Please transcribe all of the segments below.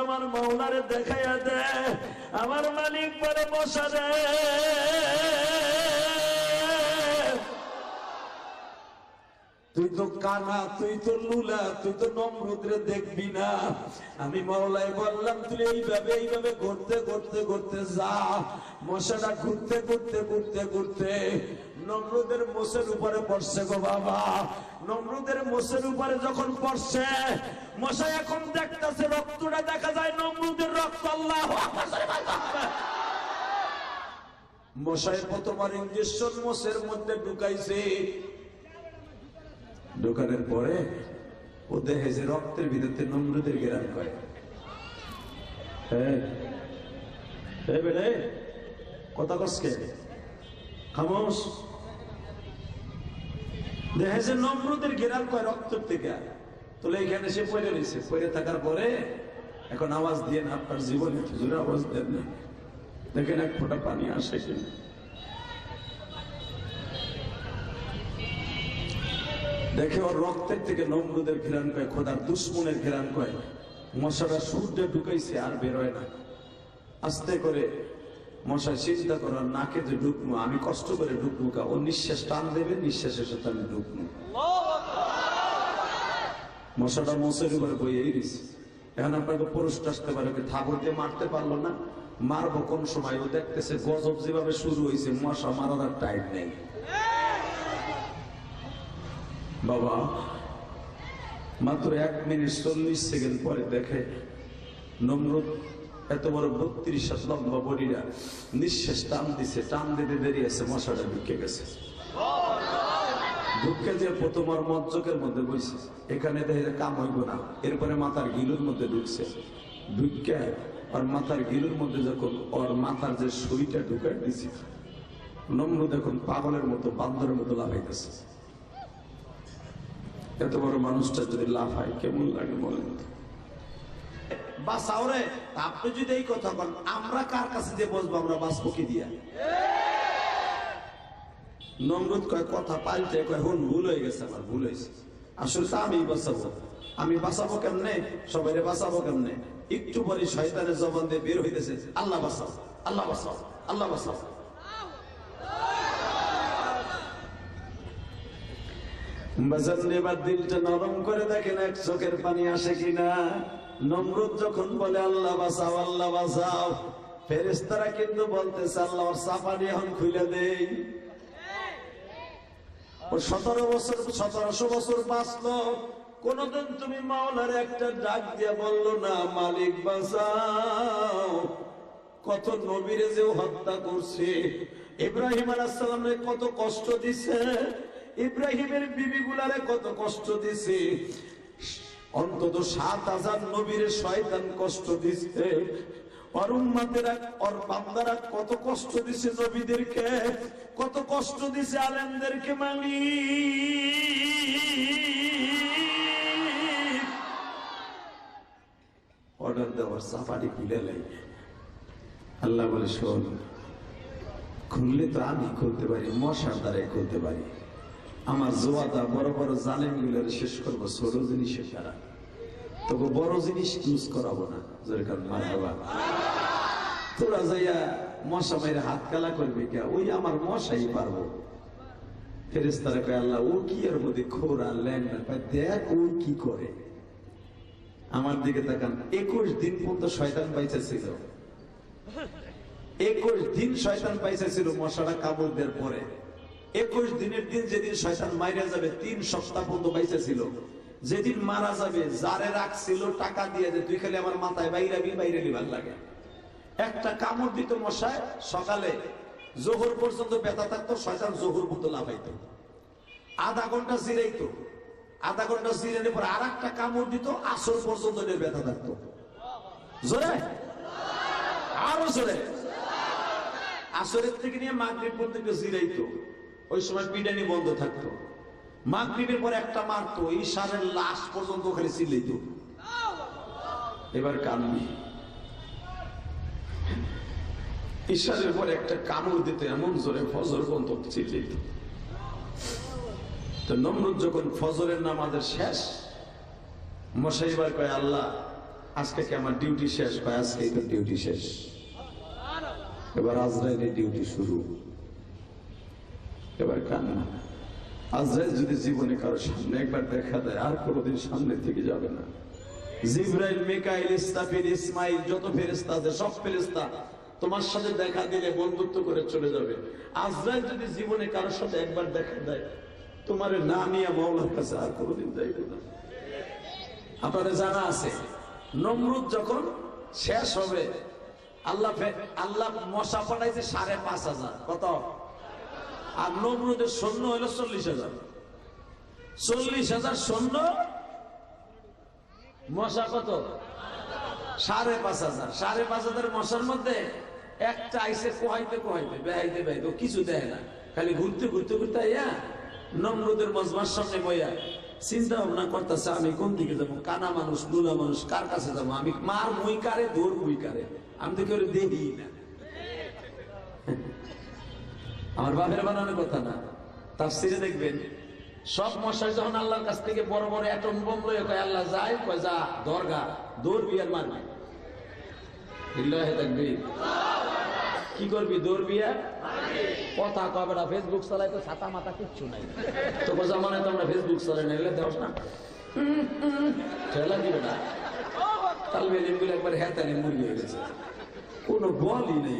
আমার মাওলারে দেখাইয়া দে আমার মালিক পরে বসা দে। তুই তো কানা, তুই তো লুলা, তুই তো নমরুদ্রে দেখবি না। আমি মৌলাই বললাম, তুই এইভাবে এইভাবে ঘুরতে ঘুরতে ঘুরতে যা। মশাটা ঘুরতে ঘুরতে ঘুরতে ঘুরতে নমরুদের মোষের উপরে পড়ছে গো বাবা। নমরুদের মোষের উপরে যখন পড়ছে মশা এখন দেখতেছে, রক্তটা দেখা যায় নমরুদের রক্ত, আল্লাহ মশাই প্রথমবার ইঞ্জেকশন মোষের মধ্যে ঢুকাইছে। ঢোকানোর পরে ও দেখে যে রক্তের ভিতরে নমরুদের গেরান করে। হ্যাঁ। বেড়ে কথা কসকে খামোশ। দেখে যে নমরুদের গেরান কয় রক্তের থেকে। তোলে এখানে সে পড়ে রয়েছে। পড়ে থাকার পরে এখন আওয়াজ দিয়ে না, আপনার জীবনে আওয়াজ দেন না। দেখেন এক ফোঁটা পানি আসে কিনা। দেখে ওর রক্তের থেকে নমরুদের ঘেরান কয়, খোদার দুশ্মনের ঘেরান কয় মশাটা সূর্যে ঢুকাইছে আর বেরোয় না। আস্তে করে মশা চিন্তা করার নাকে যে ঢুকবো আমি কষ্ট করে ঢুকবো কা? ও নিঃশ্বাস টান দেবে, নিঃশ্বাসের সাথে আমি ঢুকবো মশাটা মশের উপরে বইয়েই দিছে এখন আপনাকে পুরুষটা আসতে পারে ঠাকুর দিয়ে মারতে পারল না। মারবো কোন সময়? ও দেখতেছে গজব যেভাবে শুরু হয়েছে মশা মারার টাইম নেই। বাবা। মাত্র এক মিনিট চল্লিশ সেকেন্ড পরে দেখে নমরুদ এত বড় বত্রিশ লম্বা বডিরা নিঃশ্বাস টান দিছে, টান দিতে দেরি আছে, মশাটা ঢুকে গেছে। ঢুকে যে প্রথমার মজ্জকের মধ্যে বসে এখানে দেখে কাম হইব না। এরপরে মাথার গিলুর মধ্যে ঢুকছে। ঢুকে আর মাথার গিলুর মধ্যে যখন ওর মাথার যে সুইটা ঢুকে দিছে নমরুদ এখন পাগলের মতো, বান্দরের মতো লাফাইতেছে এত বড় মানুষটা যদি লাফায় কেমন লাগে বলেন আপনি যদি এই কথা বলেন, আমরা কার কাছে যে বসবো? আমরা দিয়া। নমরুদ কয়, কথা পাল্টে কয়, হন, ভুল হয়ে গেছে আমার, ভুল হয়েছে। আসলে তা আমি বাঁচাবো। আমি বাঁচাবো কেমনে? সবাই বাঁচাবো কেমনে? একটু পরে শয়তানের জবান দিয়ে বের হইতেছে। আল্লাহ বাঁচাও আল্লাহ বাঁচাও আল্লাহ বাঁচাও। বাজার এবার দিলটা নরম করে দেখেন, এক চোখের পানি আসে কিনা? নমরুদ যখন বলে, আল্লাহ বাঁচাও আল্লাহ বাঁচাও। ফেরেস্তারা কিন্তু বলতেছে, আল্লাহ, ওর চাপানি এখন খুলে দেই। সতেরো বছর, সতেরোশো বছর বাঁচলো। কোনদিন তুমি মাওলার একটা ডাক দিয়ে বলল না, মালিক, বাঁচাও। কত নবীরে যে হত্যা করছে। ইব্রাহিম আলাহামে কত কষ্ট দিছে। ইব্রাহিমের বিবি গুলারে কত কষ্ট দিছে। অন্তত সাত হাজার নবীরে শয়তান কষ্ট বান্দারা কত কষ্ট দিছে নবীদেরকে, কত কষ্ট দিছে আলেমদেরকে মালি অর্ডার দেওয়ার সাফারি খুলে লাই। আল্লাহ বলে, শোন, খুললে তো আমি খুলতে পারি, মশার দ্বারাই খুলতে পারি। আমার জোয়াদা বড় বড় জালেমগুলোর শেষ করব, ছোট জিনিসের দ্বারা তবু বড় জিনিস ইউজ করাবো না। তোরা যাইয়া মশা মাইরে হাত কালা করবে কে? ওই আমার মশাই পারব। ফেরেস্তারা কয়, আল্লাহ, ও কি এর মধ্যে খোরা ল্যাং না দেখ ও কি করে। আমার দিকে তাকান, একুশ দিন পর্যন্ত শয়তান পাইছে ছিল একুশ দিন শয়তান পাইছে ছিল মশাটা কাবুল দেওয়ার পরে। একুশ দিনের দিন যেদিন শয়তান মাইরা যাবে, তিন সপ্তাহ পর্যন্ত পাইছে ছিল। যেদিন মারা যাবে, যারে রাখছিল টাকা দিয়ে যে তুই খালি আমার মাথায় বাইরাবি বাইরালি ভালো লাগে। একটা কামড় দিত মশায়, সকালে জোহর পর্যন্ত ব্যথা থাকতো, শয়তান জোহর পর্যন্ত লাফাইতো। আধা ঘণ্টা জিরাইতো। আধা ঘণ্টা জিরানোর পর আর একটা কামড় দিত, আসর পর্যন্ত ব্যথা থাকতো। জোরে? আরও জোরে। আসরের থেকে নিয়ে মাগরীব পর্যন্ত জিরাইতো। ওই সময় পিডানি বন্ধ থাকতো। মাগরীবের পর একটা মারতো ঈশানের লাশ পর্যন্ত খালি চিল্লাইতো এবার কানবি ঈশানের পর একটা কামড় দিতে এমন জোরে ফজর পর্যন্ত চিল্লাইতো তো নমরুদ যখন ফজরের নামাজের শেষ, মশাই এবার কয়, আল্লাহ, আজকে কি আমার ডিউটি শেষ? কয় আজকে তো ডিউটি শেষ। এবার আজরাইলের ডিউটি শুরু। এবার কান্না আজরাইল যদি জীবনে কারও সামনে একবার দেখা দেয়, আর কোনোদিন সামনে থেকে যাবে না। জিব্রাইল ইসমাইল, যত আছে, সব তোমার সাথে দেখা দিলে বন্ধুত্ব করে চলে যাবে। আজরাইল যদি জীবনে সাথে একবার দেখা দেয়, তোমার না নিয়ে মাওলার কাছে আর কোনোদিন যাইবে না। আপনাদের জানা আছে, নমরুদ যখন শেষ হবে, আল্লাহ আল্লাহ মশা পাঠাইছে সাড়ে পাঁচ হাজার। কত? আর নমরুদের সৈন্য হলো চল্লিশ হাজার। চল্লিশ হাজার সৈন্য মশা কত? সাড়ে পাঁচ হাজার। সাড়ে পাঁচ হাজার মশার মধ্যে একটা আইসে কোহাইতে কোহাইতে, বেহাইতে বেহাইতে কিছু দেয় না। খালি ঘুরতে ঘুরতে ঘুরতে ইয়া নমরুদের মজমার সামনে বইয়া চিন্তা ভাবনা করতেছে, আমি কোন দিকে যাব? কানা মানুষ লুলা মানুষ, কার কাছে যাব? আমি মার মুই কারে দৌড় মুই কারে? আমি তো কেউ দেখি না। আমার বাপের বানানোর কথা না। তার সিরে দেখবেন, সব মশাই যখন আল্লাহর কাছ থেকে বড় বড় অ্যাটম বোম লয়ে কয়, আল্লাহ যায়, কয়, যা, দরগা, দৌড় বিয়ার মারবি। কি করবি, দৌড় বিয়া? কথা কবে না ফেসবুক চালাই তো ছাতা মাথা কিচ্ছু নাই। তো জামানে তো আমরা ফেসবুক চালাই না, এগুলো দেওয়াস না। ঠেলা দিবে না। তালবে একবার হ্যাঁ মুরগি হয়ে গেছে। কোনো বলই নেই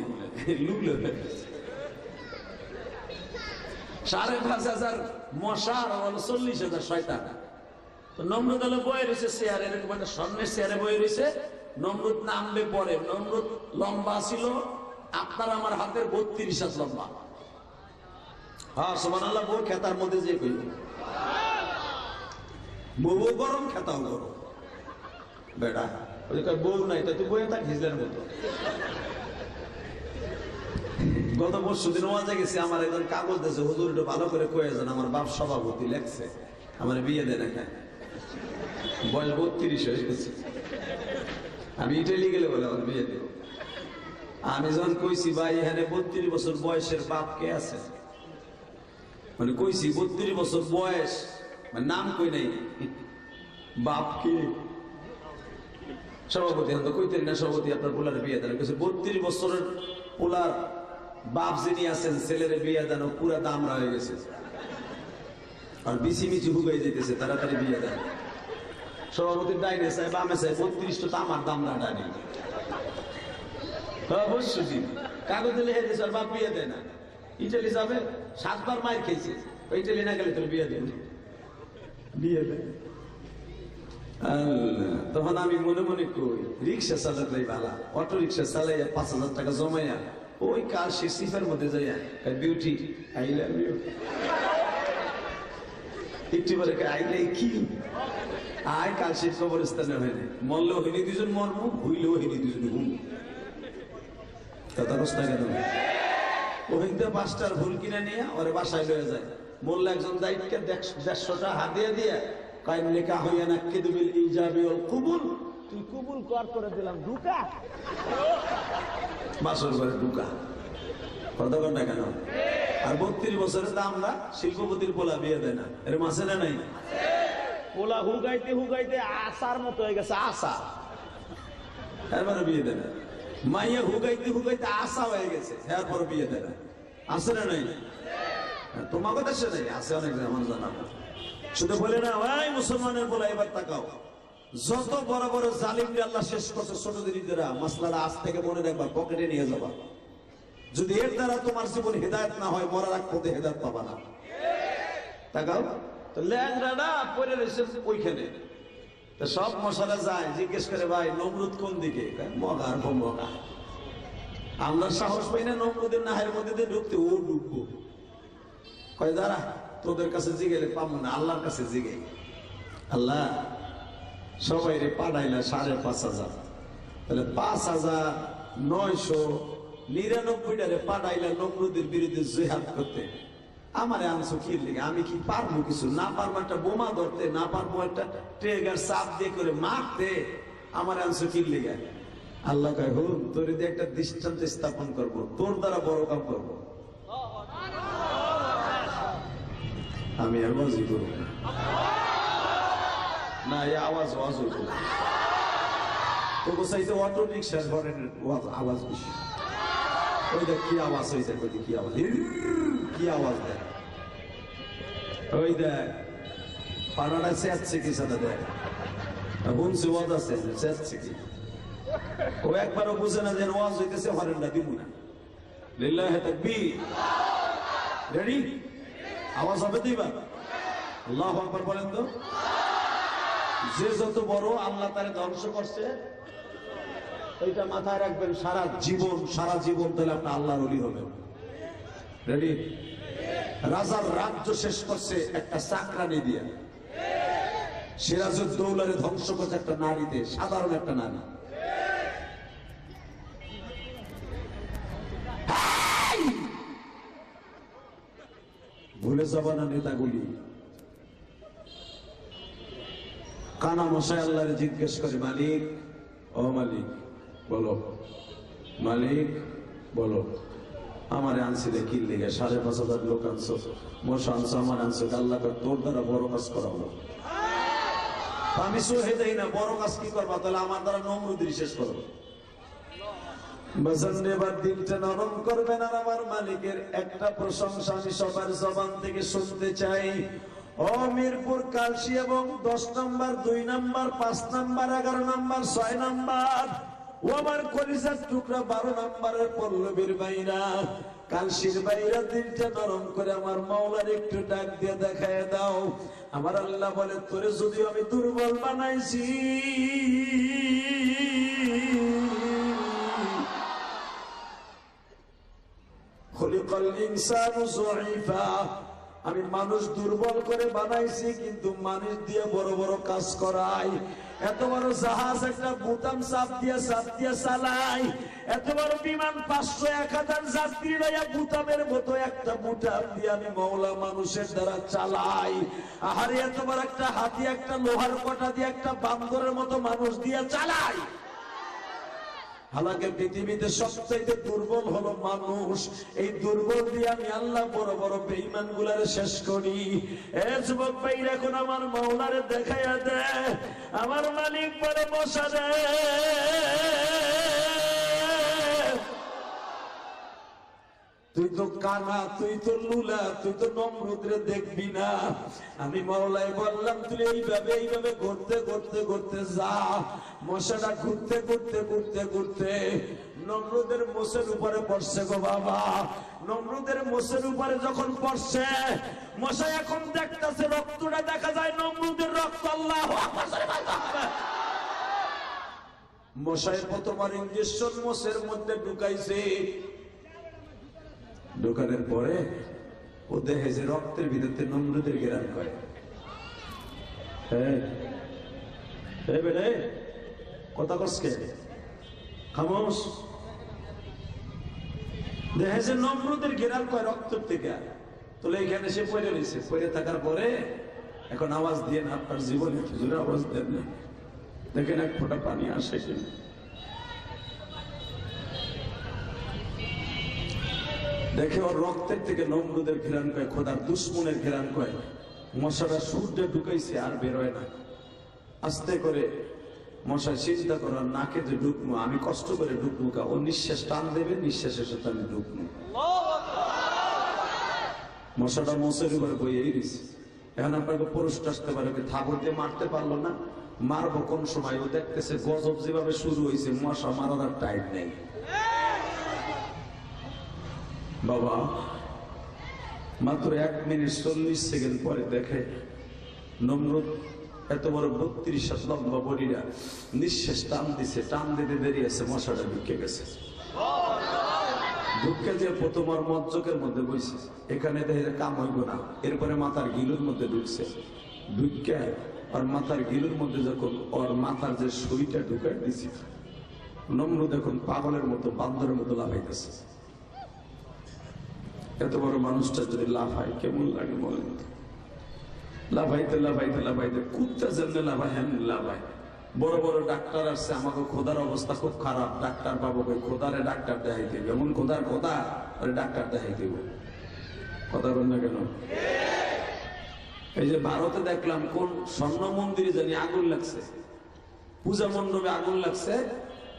এগুলো। হয়ে গেছে সাড়ে পাঁচ হাজার মশা আর চল্লিশ হাজার শয়তান। তো নমরুদ হলো বয়ে রয়েছে চেয়ারে, এরকম একটা স্বর্ণের চেয়ারে বয়ে রয়েছে। নমরুদ নামবে পরে, নমরুদ লম্বা ছিল, আপনার আমার হাতের বত্রিশ হাত লম্বা। হ্যাঁ সোমান আল্লাহ বউ খেতার মধ্যে যে কইব বউ গরম খেতাও গরম। ওই বউ নাই, তো তুই বইয়ে থাক হিজলের মতো। গত পরশু দিন ওয়াজে গেছি, আমার একজন কাগজ দিয়েছে হুজুর, একটু ভালো করে কয়ে যান, আমার বাপ সভাপতি লেখছে, আমার বিয়ে দেয় না বয়স বত্রিশ হয়ে গেছে। আমি ইটালি গেলে বলে, আমার বিয়ে দেব। আমি যখন কইছি, ভাই, এখানে বত্রিশ বছর বয়সের বাপ কে আছে? মানে কইছি, বত্রিশ বছর বয়স মানে নাম কই নাই? বাপ কে? সভাপতি, এখন তো কইতেন না সভাপতি, আপনার পোলার বিয়ে দেন। বত্রিশ বছরের পোলার বাপ যিনি আছেন, ছেলের বিয়ে দেন পুরা দামরা হয়ে গেছে। আর মিচি হুগাই যেতেছে তাড়াতাড়ি বিয়ে দেন। সভাপতির ডাইনে সাহেব আমে সাহেব বত্রিশটা তো আমার দামরা ডাইনি অবশ্যই কাগজে লিখে দিয়েছে বাপ বিয়ে দেয় না। ইটালি যাবে, সাতবার মায়ের খেয়েছে। ইটালি না গেলে তোর বিয়ে দেন বিয়ে দেয়। তখন আমি মনে মনে কই, রিক্সা চালাতে ভালা অটো রিক্সা চালাইয়া পাঁচ হাজার টাকা জমাইয়া ওই কার সে সিফের মধ্যে যাইয়া বিউটি আই লাভ একটু পরে আই কি আয়, কাল সে কবরস্থানে হয়নি মরলেও হইনি দুজন মর্ম হইলেও হইনি দুজন হুম কথা বুঝতে কেন? ওহিন্দে পাঁচটার ভুল কিনে নিয়ে ওরে বাসায় লয়ে যায়। বললে একজন দায়িত্বকে দেড়শোটা হাতিয়ে দিয়ে কাইম লেখা হইয়া না, কেদুবিল ইজাবি ওল কুবুল? তুই কবুল কর করে দিলাম, ঢুকা। বাসর ঘরে ঢুকা কথা না কেন? আর বত্রিশ বছরের দাম না? শিল্পপতির পোলা বিয়ে দেয় না। এর মাসে না নাই? পোলা হুগাইতে হুগাইতে আসার মতো হয়ে গেছে আসা। এরপরে বিয়ে দেয় না। মাইয়া হুগাইতে হুগাইতে আশা হয়ে গেছে এরপর বিয়ে দেয় না। আছে না নাই? তোমাকে দেশে নেই? আছে অনেক আমার জানা। শুধু বলে না ভাই মুসলমানের বলা এবার তাকাও। যত বড় বড় জালিমকে আল্লাহ শেষ করছে ছোট দিদিরা মাসলাটা আজ থেকে মনে রাখবা পকেটে নিয়ে যাবা। যদি এর দ্বারা তোমার জীবন হেদায়ত না হয় মরার আগ পথে হেদায়ত পাবা না। তাকাও। তো ল্যাংরাটা পরে রয়েছে ওইখানে। তো সব মশালা যায় জিজ্ঞেস করে ভাই নমরুদ কোন দিকে? কয়, মগা আর মগা আমরা সাহস পাই না নমরুদের নাহের মধ্যে দিয়ে ঢুকতে ও ঢুকবো। কয় দাঁড়া তোদের কাছে জিগেলে পাবো না আল্লাহর কাছে জিগে আল্লাহ সবাই রে পাঠাইলা সাড়ে পাঁচ হাজার। তাহলে পাঁচ হাজার নয়শো নিরানব্বইটা রে পাঠাইলা নমরুদের বিরুদ্ধে জেহাদ করতে। আমারে আনছো কি লিগে আমি কি পারব কিছু? না পারব একটা বোমা ধরতে, না পারব একটা ট্রেগার চাপ দিয়ে করে মারতে? আমার আনছো কি লিগে আল্লাহ কয় হুন তোর দিয়ে একটা দৃষ্টান্ত স্থাপন করব। তোর দ্বারা বড় কাম করব। আমি আর বাজি করব না না এই আওয়াজ আওয়াজ হইত না। তবু চাইতে অটো রিক্সার ঘরের আওয়াজ বেশি। ওই দেখ কি আওয়াজ হয়েছে কি আওয়াজ? কি আওয়াজ দেয় ওই দেখ, পাড়াটা চেয়াচ্ছে কি সাথে দেখ শুনছি ওয়াজ আছে চেয়াচ্ছে কি ও একবারও বুঝে না যে ওয়াজ হইতেছে হরেনটা দিব না। লিল্লাহে তাকবীর। রেডি? আওয়াজ হবে দিবা আল্লাহু আকবার বলেন তো। যে যত বড় আল্লাহ তারে ধ্বংস করছে, ওইটা মাথায় রাখবেন, সারা জীবন সারা জীবন তাহলে আপনি আল্লাহর অলি হবেন। রেডি রাজার রাজ্য শেষ করছে একটা চাকরানি দিয়ে। সিরাজউদ্দৌলারে ধ্বংস করছে একটা নারীতে, সাধারণ একটা নারী। ভুলে যাব না নেতাগুলি। কানা মশাই আল্লাহরে জিজ্ঞেস করে, মালিক, ও মালিক, বলো। মালিক, বলো। আমার আনছিলে কি লেগে, সাড়ে পাঁচ হাজার লোক আনছো। মশা আনছো, আমার আনছো আল্লাহ তোর দ্বারা বড় কাজ করাবো। আমি সহে না, বড় কাজ কি করবা? তাহলে আমার দ্বারা শেষ করব নরম করবেন আর আমার মালিকের একটা প্রশংসা থেকে চাই। ও মিরপুর, কালসি এবং দশ নাম্বার, দুই নাম্বার, পাঁচ নাম্বার, এগারো নাম্বার, ছয় নাম্বার। ও আমার কলিজার টুকরা বারো নাম্বারের পল্লবীর বাইরা। কালসির বাইরা দিনটা নরম করে আমার মাওলার একটু ডাক দিয়ে দেখায় দাও। আমার আল্লাহ বলে, তোরে যদিও আমি দুর্বল বানাইছি, খলিকল ইনসানু যঈফা আমি মানুষ দুর্বল করে বানাইছি, কিন্তু মানুষ দিয়ে বড় বড় কাজ করাই। এত বড় জাহাজ একটা বুতাম চাপ দিয়ে চাপ দিয়ে চালাই। এত বড় বিমান পাঁচশো এক হাজার যাত্রী লইয়া বুতামের মতো একটা বুটাম দিয়ে আমি মৌলা মানুষের দ্বারা চালাই। আহারে, এত বড় একটা হাতি, একটা লোহার কটা দিয়ে একটা বান্দরের মতো মানুষ দিয়ে চালাই। হালাকে পৃথিবীতে সবচাইতে দুর্বল হলো মানুষ। এই দুর্বল দিয়ে আমি আল্লাহ বড় বড় বেইমান গুলারে শেষ করি। যুবক এখন আমার মাওলারে দেখাইয়া দে, আমার মালিক পরে বসা দে। তুই তো কানা, তুই তো লুলা, তুই তো নমরুদ্রে দেখবি না। আমি মাওলাই বললাম, তুই এইভাবে এইভাবে ঘুরতে ঘুরতে ঘুরতে যা। মশাটা ঘুরতে ঘুরতে ঘুরতে ঘুরতে নমরুদের মোষের উপরে পড়ছে গো বাবা। নমরুদের মোষের উপরে যখন পড়ছে মশা এখন দেখতেছে, রক্তটা দেখা যায় নমরুদের রক্ত, আল্লাহ মশাই প্রথমার ইঞ্জেকশন মোষের মধ্যে ঢুকাইছে। ঢোকানোর পরে ও দেখে যে রক্তের ভিতরে নমরুদের গেরান করে কথা কসকে দেখে যে গেরান কয় রক্তের থেকে। এখানে সে পড়ে রয়েছে। পড়ে থাকার পরে এখন আওয়াজ দিয়ে না, আপনার জীবনে আওয়াজ দেন না। দেখেন এক ফোঁটা পানি আসে কিনা। দেখে ওর রক্তের থেকে নমরুদের ঘেরান কয়, খোদার দুশ্মনের ঘেরান কয়, মশারা সূর্যে ঢুকাইছে আর বেরোয় না। আস্তে করে মশা চিন্তা করার নাকে যে ঢুকবো, আমি কষ্ট করে ঢুকবো কা? ও নিঃশ্বাস টান দেবে, নিঃশ্বাসের সাথে আমি ঢুকবো। মশাটা মোষের উপরে বইয়েই দিছে এখন আপনাকে পুরুষটা আসতে পারে থাবর দিয়ে মারতে পারল না। মারবো কোন সময়? ও দেখতেছে গজব যেভাবে শুরু হয়েছে মশা মারার টাইম নেই। বাবা, মাত্র এক মিনিট চল্লিশ সেকেন্ড পরে দেখে নমরুদ এত বড় বত্রিশ লম্বা বডিরা নিঃশ্বাস টান দিছে, টান দিতে বেরিয়েছে মশাটা ঢুকে গেছে। ঢুকে যে প্রথমার মজ্জকের মধ্যে বইছে, এখানে দেখে কাম হইব না। এরপরে মাথার গিলুর মধ্যে ঢুকছে। ঢুকে আর মাথার গিলুর মধ্যে যখন ওর মাথার যে শরীরটা ঢুকে দিছি, নমরুদ এখন পাগলের মতো, বান্দরের মতো লাফাইতেছে। এত বড় মানুষটা যদি লাফায়, কেমন লাগে বলেন? লাফাইতে লাফাইতে লাফাইতে কুত্তা যেমনি লাফায় হেন লাফায়। বড় বড় ডাক্তার আসছে, আমাকে খোদার অবস্থা খুব খারাপ। ডাক্তার পাবো খোদারে ডাক্তার দেখাই দেবে এমন খোদার খোদা ওরে ডাক্তার দেখাই দেব কথা বল না কেন? এই যে ভারতে দেখলাম কোন স্বর্ণ মন্দিরে জানি আগুন লাগছে। পূজা মণ্ডপে আগুন লাগছে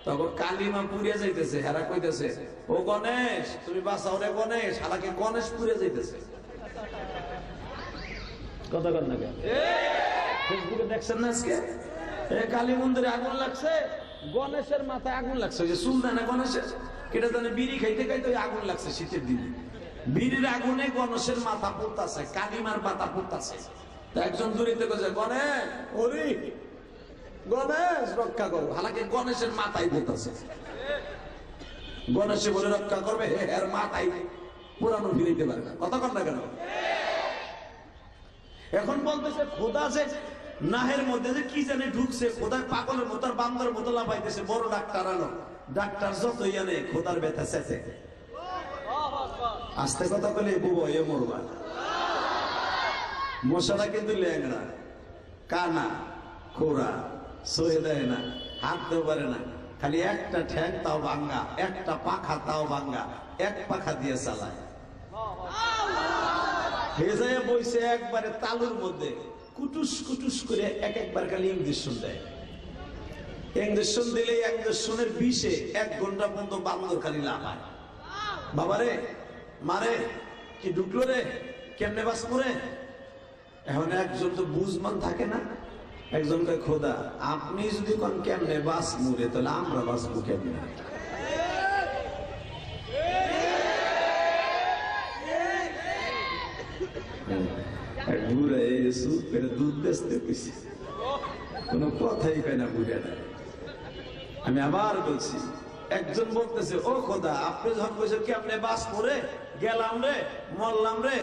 তখন কালিমা পুড়িয়া যাইতেছে, হেরা কইতেছে, ও গণেশ, তুমি বাঁচাও রে গণেশ, হালাকে গণেশ পুড়িয়া যাইতেছে। কথা কর না ফেসবুকে দেখছেন না আজকে? কালী মন্দিরে আগুন লাগছে, গণেশের মাথায় আগুন লাগছে যে সুলতানা গণেশের? কেটে জানে বিড়ি খাইতে খাইতে আগুন লাগছে শীতের দিনে। বিড়ির আগুনে গণেশের মাথা পুড়তাছে কালিমার মাথা পুড়তাছে। একজন দূরিতে গণেশ, ওরে গণেশ, রক্ষা করো। হালাকে গণেশের মাথায় পুড়তাছে গণেশে বলে, রক্ষা করবে? এর মাথায় পুরানো ফিরিতে পারে না। কথা কর না কেন? এখন বলতেছে, খোদা যে নাহের মধ্যে যে কি জানে ঢুকছে, খোদার পাগলের মতো আর বান্দর মতো লাফাইতেছে, বড় ডাক্তার আনো ডাক্তার যতই আনে, খোদার ব্যথা সেছে আস্তে কথা বলে বুবো, এ মরবা। মশারা কিন্তু ল্যাংড়া। কানা, খোরা। সহে দেয় না হাঁটতে পারে না। খালি একটা ঠ্যাং তাও ভাঙ্গা, একটা পাখা তাও ভাঙ্গা, এক পাখা দিয়ে চালায়। ভেজায় বইছে একবারে তালুর মধ্যে, কুটুস কুটুস করে এক একবার খালি ইঞ্জেকশন দেয়। ইঞ্জেকশন দিলে ইঞ্জেকশনের বিষে এক ঘণ্টা পর্যন্ত বান্দর খালি লাগায় বাবারে, মারে, কি ঢুকলো রে? কেমনে বাস করে এখন একজন তো বুঝমান থাকে না। একজন কয় খোদা, আপনি যদি কোন কেমনে বাস মুড়ে, তাহলে আমরা বাঁচবো কেমনে এটা দুধ কোনো কথাই না বুড়াটা আমি আবার বলছি, একজন বলতেছে, ও খোদা, আপনি যখন কইছেন কি আপনি বাস করে গেলাম রে, মরলাম রে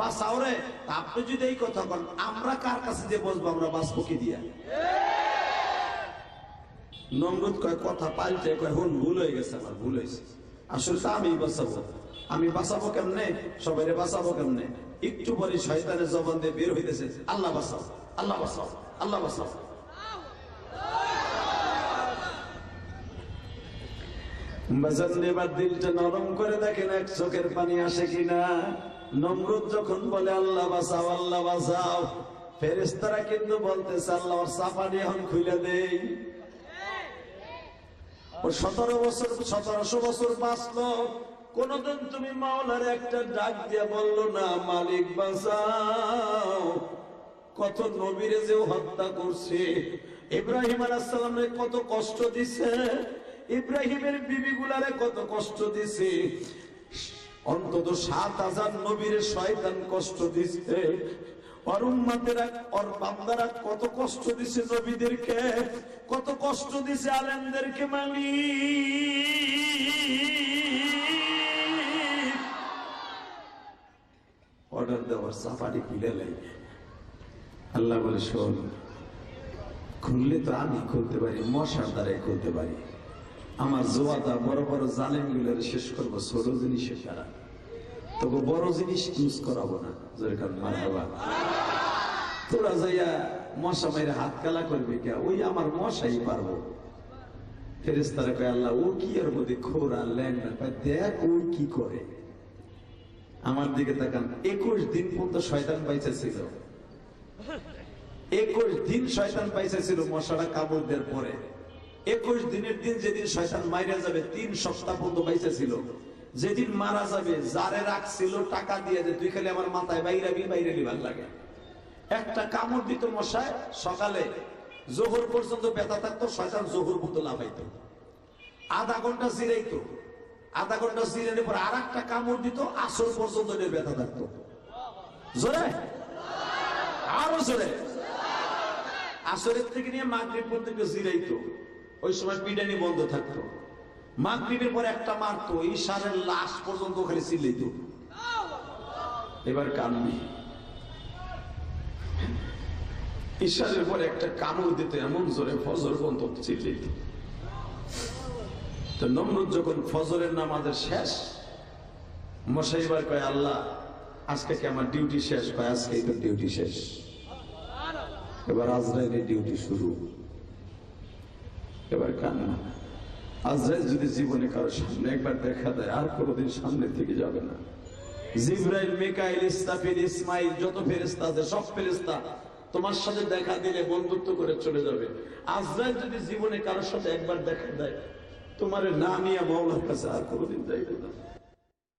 বাসাও রে আপনি যদি এই কথা বলেন, আমরা কার কাছে যে বসবো, আমরা কি দিয়া? নমরুদ কয়, কথা পাল্টে কয়, হুন, ভুল হয়ে গেছে আমার, ভুল হয়েছে। আসলে আমি বাঁচাবো। আমি কেমনে? সবাই বাঁচাবো কেমনে? একটু পরে শয়তানের জবান দিয়ে বের হইতেছে, আল্লাহ বাঁচাও আল্লাহ বাঁচাও আল্লাহ বাঁচাও। এবার দিলটা নরম করে দেখেন, এক চোখের পানি আসে কিনা? নমরুদ যখন বলে, আল্লাহ বাঁচাও আল্লাহ বাঁচাও। ফেরেস্তারা কিন্তু বলতেছে, আল্লাহ সাফানি এখন খুলে দেই। ও সতেরো বছর, সতেরোশো বছর বাঁচলো। কোনদিন তুমি মাওলার একটা ডাক দিয়া বলল না, মালিক, বাঁচাও। কত নবীরে যে হত্যা করছে। ইব্রাহিম আলাহামের কত কষ্ট দিছে। ইব্রাহিমের বিবি গুলারে কত কষ্ট দিছে। অন্তত সাত হাজার নবীরে শয়তান কষ্ট বান্দারা কত কষ্ট দিছে নবীদেরকে, কত কষ্ট দিছে আলেমদেরকে মালি অর্ডার দেওয়ার সাফারি খুলে লাগে আল্লাহ বলে, শোন, খুললে তো আমি খুলতে পারি, মশার দ্বারাই খুলতে পারি। আমার জোয়াদা বড় বড় জালেমগুলোর শেষ করব ছোট জিনিসের দ্বারা তবু বড় জিনিস ইউজ করাবো না তোরা যাইয়া মশা মাইরে হাত কালা করবে কে? ওই আমার মশাই পারব। ফেরেস্তারা কয় আল্লাহ ও কি এর মধ্যে খোরা কয়, দেখ ও কি করে? আমার দিকে তাকান একুশ দিন পর্যন্ত শয়তান পাইছে ছিল একুশ দিন শয়তান পাইছে ছিল মশাটা কামড় দেওয়ার পরে। একুশ দিনের দিন যেদিন শয়তান মাইরা যাবে, তিন সপ্তাহ পর্যন্ত পাইছে ছিল। যেদিন মারা যাবে, যারে রাখছিল টাকা দিয়ে যে তুই খালি আমার মাথায় বাইরাবি বাইরালি ভালো লাগে। একটা কামড় দিত মশায়, সকালে জোহর পর্যন্ত ব্যথা থাকতো, শয়তান জোহর পর্যন্ত লাফাইতো। আধা ঘণ্টা জিরাইতো। আধা ঘণ্টা জিরানোর পর আর একটা কামড় দিত, আসর পর্যন্ত ব্যথা থাকতো। জোরে? আরও জোরে। আসরের থেকে নিয়ে মাগরিব পর্যন্ত জিরাইতো। ওই সময় পিডানি বন্ধ থাকতো। মাগরিবের পর একটা মারতো ঈশারের লাশ পর্যন্ত খালি চিল্লাইতো এবার কানবি। ঈশারের পরে একটা কামড় দিত, এমন জোরে ফজর পর্যন্ত চিল্লাইত তো নমরুদ যখন ফজরের নামাজের শেষ মশাইবার কয়, আল্লাহ, আজকে কি আমার ডিউটি শেষ? কয় আজকেই তো ডিউটি শেষ। এবার আজরাইলের ডিউটি শুরু। এবার কান্না। আজরাইল যদি জীবনে কারও সামনে একবার দেখা দেয়, আর কোনোদিন সামনে থেকে যাবে না। জিব্রাইল, মিকাইল ইস্তাফিল ইসমাইল, যত ফেরেশতা আছে, সব ফেরেশতা তোমার সাথে দেখা দিলে বন্ধুত্ব করে চলে যাবে। আজরাইল যদি জীবনে কারোর সাথে একবার দেখা দেয়, তোমার না নিয়ে মাওলার কাছে আর কোনোদিন যাইবে না।